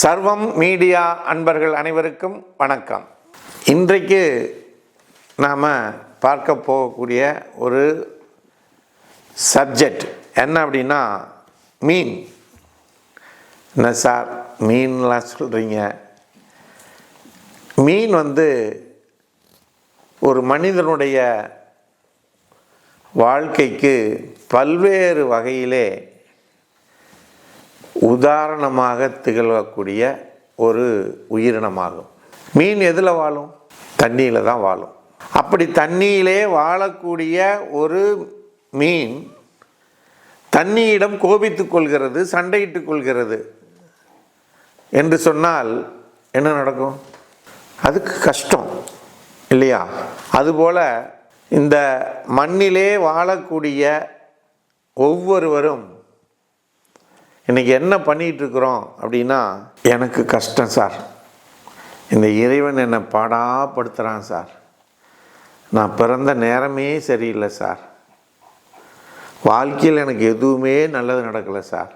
சர்வம் மீடியா அன்பர்கள் அனைவருக்கும் வணக்கம். இன்றைக்கு நாம் பார்க்க போகக்கூடிய ஒரு சப்ஜெக்ட் என்ன அப்படின்னா மீன். என்ன சார் மீன்லாம் சொல்கிறீங்க மீன் வந்து ஒரு மனிதனுடைய வாழ்க்கைக்கு பல்வேறு வகையிலே உதாரணமாக திகழக்கூடிய ஒரு உயிரினமாகும். மீன் எதில் வாழும்? தண்ணியில் தான் வாழும். அப்படி தண்ணியிலே வாழக்கூடிய ஒரு மீன் தண்ணியிடம் கோபித்துக் கொள்கிறது சண்டையிட்டுக் கொள்கிறது என்று சொன்னால் என்ன நடக்கும்? அதுக்கு கஷ்டம் இல்லையா? அதுபோல் இந்த மண்ணிலே வாழக்கூடிய ஒவ்வொருவரும் இன்றைக்கி என்ன பண்ணிகிட்ருக்குறோம் அப்படின்னா எனக்கு கஷ்டம் சார். இந்த இறைவன் என்னை பாடாப்படுத்துகிறான் சார். நான் பிறந்த நேரமே சரியில்லை சார். வாழ்க்கையில் எனக்கு எதுவுமே நல்லது நடக்கலை சார்.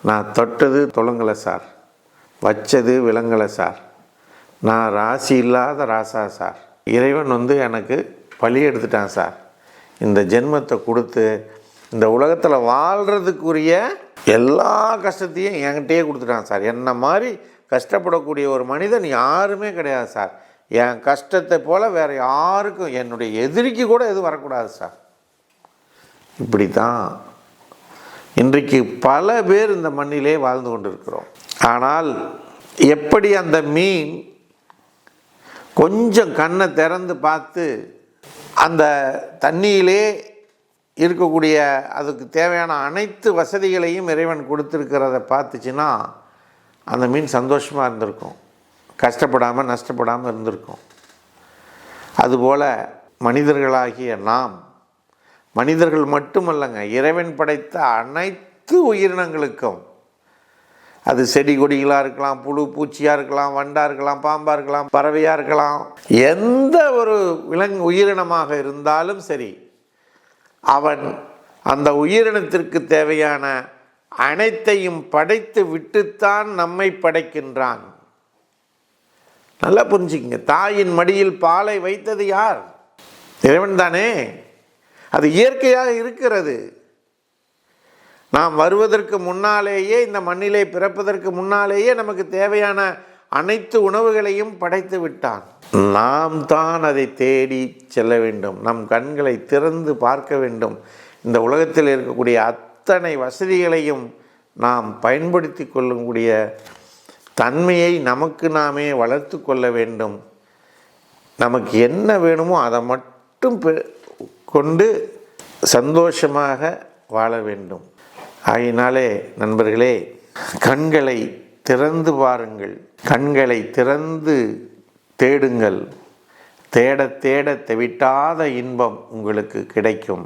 நான் தொட்டது தொலங்கலை சார். வச்சது விளங்கலை சார். நான் ராசி இல்லாத ராசா சார். இறைவன் வந்து எனக்கு பழி எடுத்துட்டான் சார். இந்த ஜென்மத்தை கொடுத்து இந்த உலகத்தில் வாழ்கிறதுக்குரிய எல்லா கஷ்டத்தையும் என்கிட்டயே கொடுத்துட்டான் சார். என்ன மாதிரி கஷ்டப்படக்கூடிய ஒரு மனிதன் யாருமே கிடையாது சார். என் கஷ்டத்தை போல் வேறு யாருக்கும் என்னுடைய எதிரிக்கு கூட எதுவும் வரக்கூடாது சார். இப்படி தான் இன்றைக்கு பல பேர் இந்த மண்ணிலே வாழ்ந்து கொண்டிருக்கிறோம். ஆனால் எப்படி அந்த மீன் கொஞ்சம் கண்ணை திறந்து பார்த்து அந்த தண்ணியிலே இருக்கக்கூடிய அதுக்கு தேவையான அனைத்து வசதிகளையும் இறைவன் கொடுத்துருக்கிறத பார்த்துச்சுன்னா அந்த மீன் சந்தோஷமாக இருந்திருக்கும். கஷ்டப்படாமல் நஷ்டப்படாமல் இருந்திருக்கும். அதுபோல் மனிதர்களாகிய நாம் மனிதர்கள் மட்டுமல்லங்க இறைவன் படைத்த அனைத்து உயிரினங்களுக்கும் அது செடி கொடிகளாக இருக்கலாம் புழு பூச்சியாக இருக்கலாம் வண்டாக இருக்கலாம் பாம்பாக இருக்கலாம் பறவையாக இருக்கலாம் எந்த ஒரு விலங்கு உயிரினமாக இருந்தாலும் சரி அவன் அந்த உயிரினத்திற்கு தேவையான அனைத்தையும் படைத்து விட்டுத்தான் நம்மை படைக்கின்றான். நல்லா புரிஞ்சுக்கங்க. தாயின் மடியில் பாலை வைத்தது யார்? இறைவன் தானே அது இயற்கையாக இருக்கிறது. நாம் வருவதற்கு முன்னாலேயே இந்த மண்ணிலே பிறப்பதற்கு முன்னாலேயே நமக்கு தேவையான அனைத்து உணவுகளையும் படைத்து விட்டான். நாம் தான் அதை தேடி செல்ல வேண்டும். நம் கண்களை திறந்து பார்க்க வேண்டும். இந்த உலகத்தில் இருக்கக்கூடிய அத்தனை வசதிகளையும் நாம் பயன்படுத்தி கொள்ளக்கூடிய தன்மையை நமக்கு நாமே வளர்த்து கொள்ள வேண்டும். நமக்கு என்ன வேணுமோ அதை மட்டும் பெ- கொண்டு சந்தோஷமாக வாழ வேண்டும். ஆகினாலே நண்பர்களே கண்களை திறந்து பாருங்கள். கண்களை திறந்து தேடுங்கள். தேட தேட தெவிட்டாத இன்பம் உங்களுக்கு கிடைக்கும்.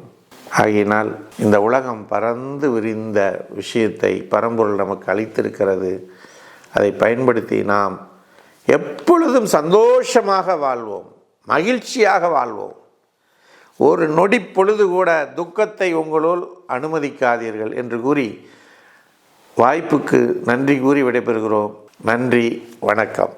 ஆகையினால் இந்த உலகம் பறந்து விரிந்த விஷயத்தை பரம்பொருள் நமக்கு அளித்திருக்கிறது. அதை பயன்படுத்தி நாம் எப்பொழுதும் சந்தோஷமாக வாழ்வோம். மகிழ்ச்சியாக வாழ்வோம். ஒரு நொடி பொழுது கூட துக்கத்தை உங்களுள் அனுமதிக்காதீர்கள் என்று கூறி வாய்ப்புக்கு நன்றி கூறி விடைபெறுகிறோம். நன்றி வணக்கம்.